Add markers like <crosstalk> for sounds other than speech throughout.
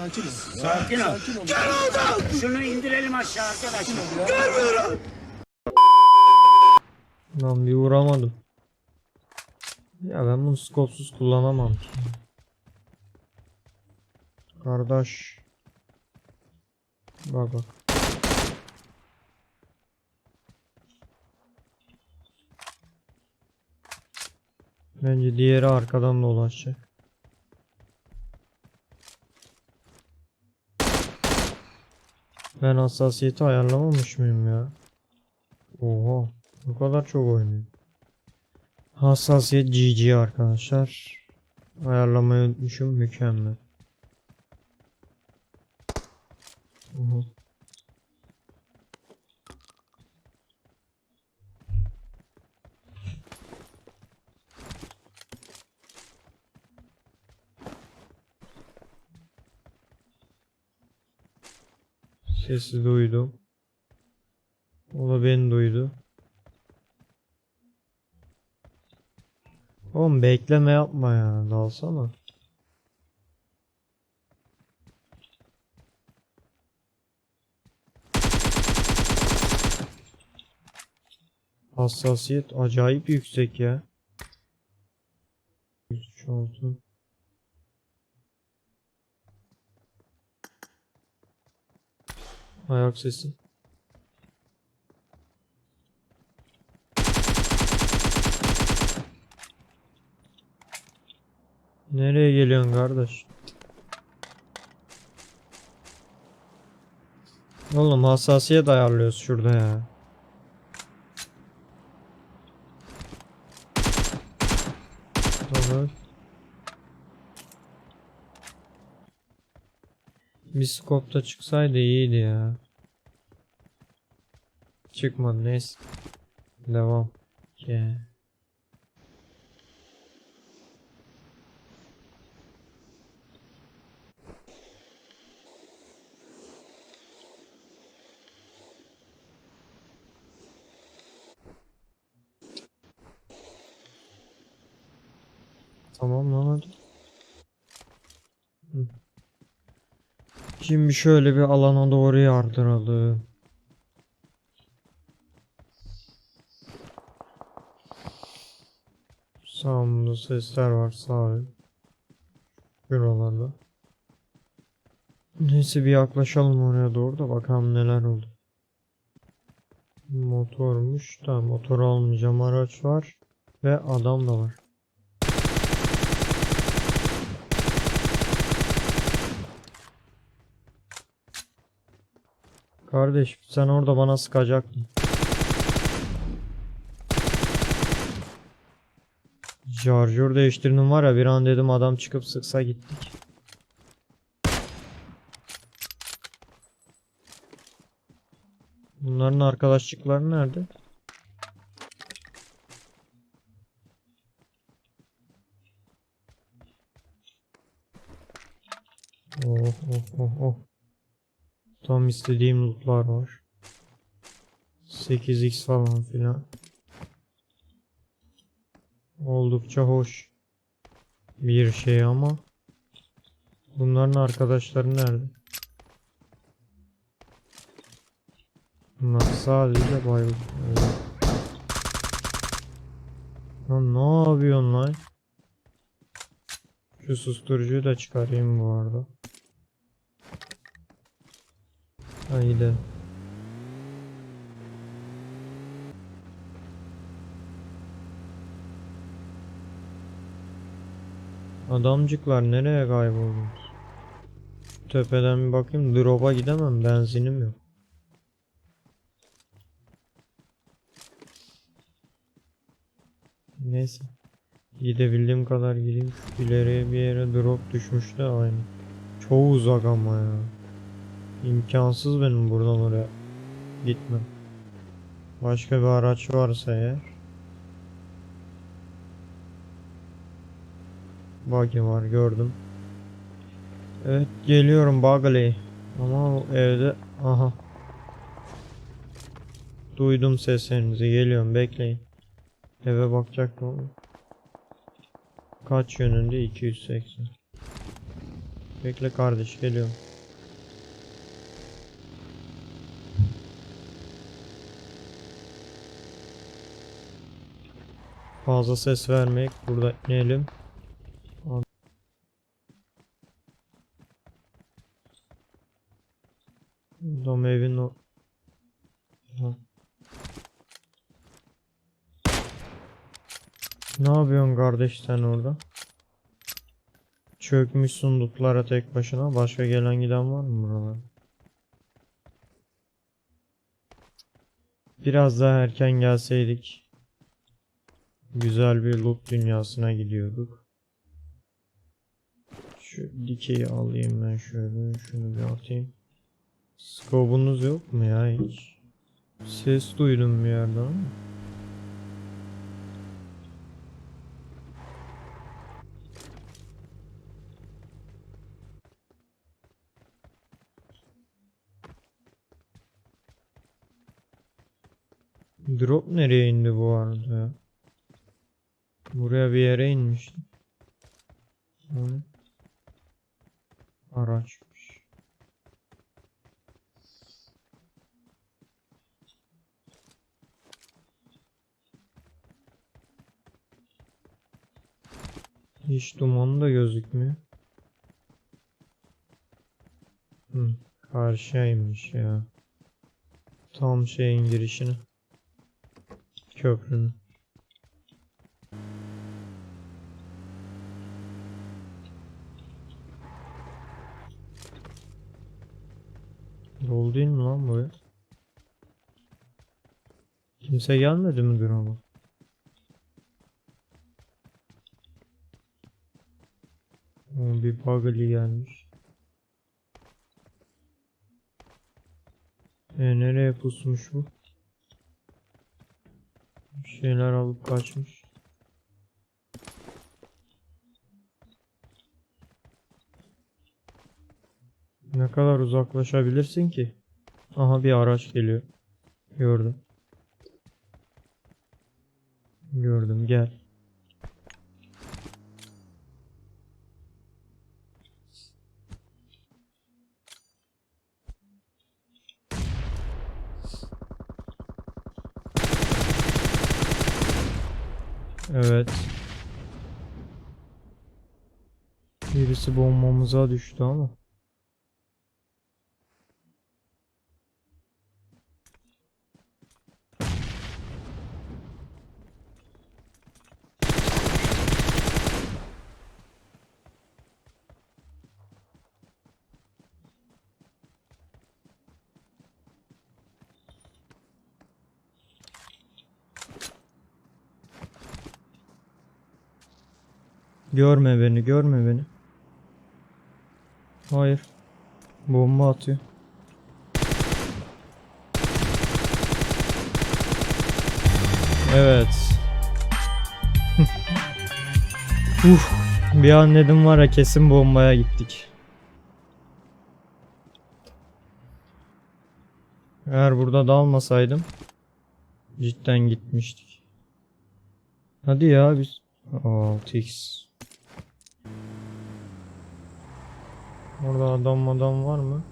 Sakin ol. Sakin ol. Sakin ol. Şunu indirelim aşağı arkadaşlar. Lan bir vuramadım. Ya ben bunu skopsuz kullanamam ki. Kardeş. Bak bak. Bence diğeri arkadan dolaşacak. Ben hassasiyeti ayarlamamış mıyım ya? Oha. Bu kadar çok oynuyor. Hassasiyet GG arkadaşlar. Ayarlamayı unutmuşum. Mükemmel. Oha. Sesi duydum. O da beni duydu. Oğlum bekleme yapma ya. Dalsana. Hassasiyet acayip yüksek ya. 106. Ayak sesi. Nereye geliyorsun kardeş? Oğlum hassasiyet ayarlıyoruz şurada ya. Evet. Bir skopta çıksaydı iyiydi ya. Çıkmadı neyse. Devam. Yeah. Tamam lan hadi. Şimdi şöyle bir alana doğru yardıralım. Sağımda sesler var sağ Şuralarda. Neyse bir yaklaşalım oraya doğru da bakalım neler oldu. Motormuş da motor almayacağım araç var ve adam da var. Kardeş sen orada bana sıkacaktın. Şarjör değiştirdim var ya bir an dedim adam çıkıp sıksa gittik. Bunların arkadaşlıkları nerede? Oh oh oh oh. Tam istediğim lootlar var. 8x falan filan. Oldukça hoş bir şey ama bunların arkadaşları nerede? Bunlar sadece bayıldı. Evet. Ne yapıyorsun lan? Şu susturucuyu da çıkarayım bu arada. Haydi. Adamcıklar nereye kayboldunuz? Tepeden bir bakayım. Drop'a gidemem. Benzinim yok. Neyse. Gidebildiğim kadar gideyim. İleriye bir yere drop düşmüş de aynı. Çok uzak ama ya. İmkansız benim buradan oraya gitmem. Başka bir araç varsa eğer. Buggy var gördüm. Evet geliyorum Bagley. Ama evde aha. Duydum seslerinizi geliyorum bekleyin. Eve bakacaktım ama. Kaç yönünde 280. Bekle kardeş geliyorum. Fazla ses vermek. Burada inelim. Adam evin o... Ne yapıyorsun kardeş sen orada? Çökmüşsün dutlara tek başına. Başka gelen giden var mı buralara? Biraz daha erken gelseydik. Güzel bir loot dünyasına gidiyorduk. Şu dikeyi alayım ben şöyle. Şunu bir atayım. Skobunuz yok mu ya hiç? Ses duydum bir yerden ama. Drop nereye indi bu arada ya? Buraya bir yere inmişti. O ne? Araçmış. Hiç duman da gözükmüyor. Hı, karşıyaymış ya. Tam şeyin girişine. Köprünün. Dolu değil lan buraya? Kimse gelmedi mi duruma? Oo, bir bugly gelmiş. E nereye pusmuş bu? Bir şeyler alıp kaçmış. Ne kadar uzaklaşabilirsin ki? Aha bir araç geliyor. Gördüm. Gördüm gel. Evet. Birisi bombamıza düştü ama. Görme beni, görme beni. Hayır. Bomba atıyor. Evet. <laughs> Uf, bir an dedim var ya kesin bombaya gittik. Eğer burada dalmasaydım cidden gitmiştik. Hadi ya biz 6x. Orada adam adam var mı?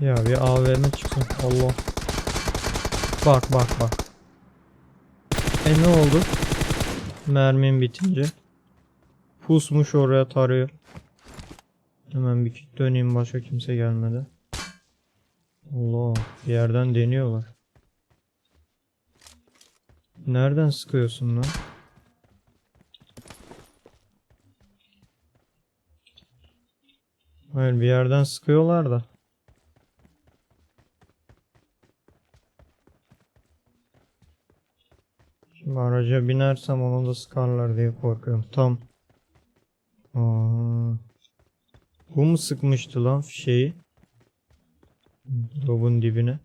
Ya bir AVM çıksın. Allah. Bak bak bak. E ne oldu? Mermim bitince. Pusmuş oraya tarıyor. Hemen bir döneyim başka kimse gelmedi. Allah bir yerden deniyorlar. Nereden sıkıyorsun lan? Hayır bir yerden sıkıyorlar da. Şimdi araca binersem onu da sıkarlar diye korkuyorum. Tam. Aa. Bu mu sıkmıştı lan şeyi? Robun dibine.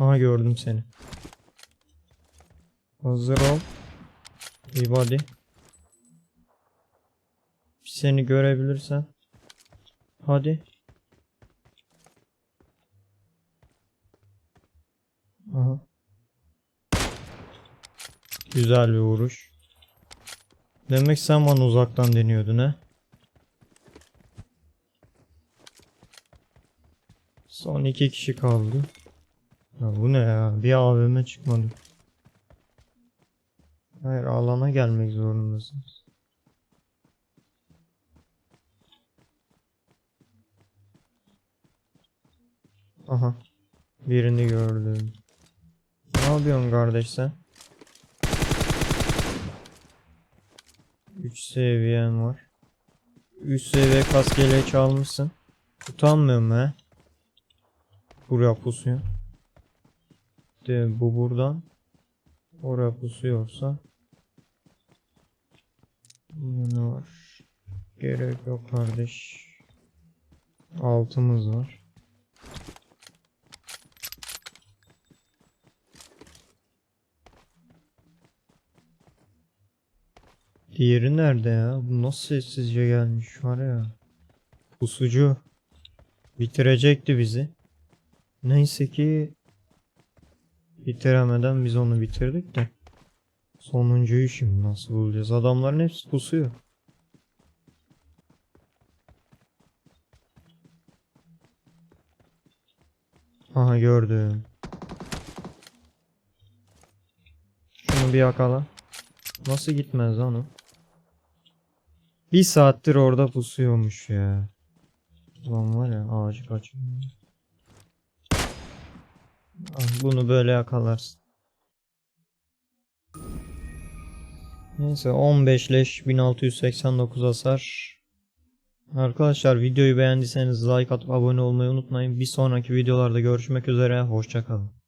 Aha gördüm seni. Hazır ol. Bir body. Seni görebilirsen. Hadi. Aha. Güzel bir vuruş. Demek sen bana uzaktan deniyordun he? Son iki kişi kaldı. Ya bu ne ya? Bir AVM çıkmadı. Hayır alana gelmek zorundasınız. Aha. Birini gördüm. Ne yapıyorsun kardeş sen? 3 seviyen var. 3 seviye kaskele çalmışsın. Utanmıyor mu he? Buraya pusuyor. De bu buradan oraya pusuyorsa ne var? Gerek yok kardeş. Altımız var. Diğeri nerede ya? Bu nasıl sessizce gelmiş var ya. Pusucu. Bitirecekti bizi. Neyse ki bitiremeden biz onu bitirdik de. Sonuncuyu şimdi nasıl bulacağız? Adamların hepsi pusuyor. Aha gördüm. Şunu bir yakala. Nasıl gitmez lan o? Bir saattir orada pusuyormuş ya. Ulan var ya ağacı kaçıyor. Ah, Bunu böyle yakalarsın. Neyse 15 leş 1689 hasar. Arkadaşlar videoyu beğendiyseniz like atıp abone olmayı unutmayın. Bir sonraki videolarda görüşmek üzere. Hoşçakalın.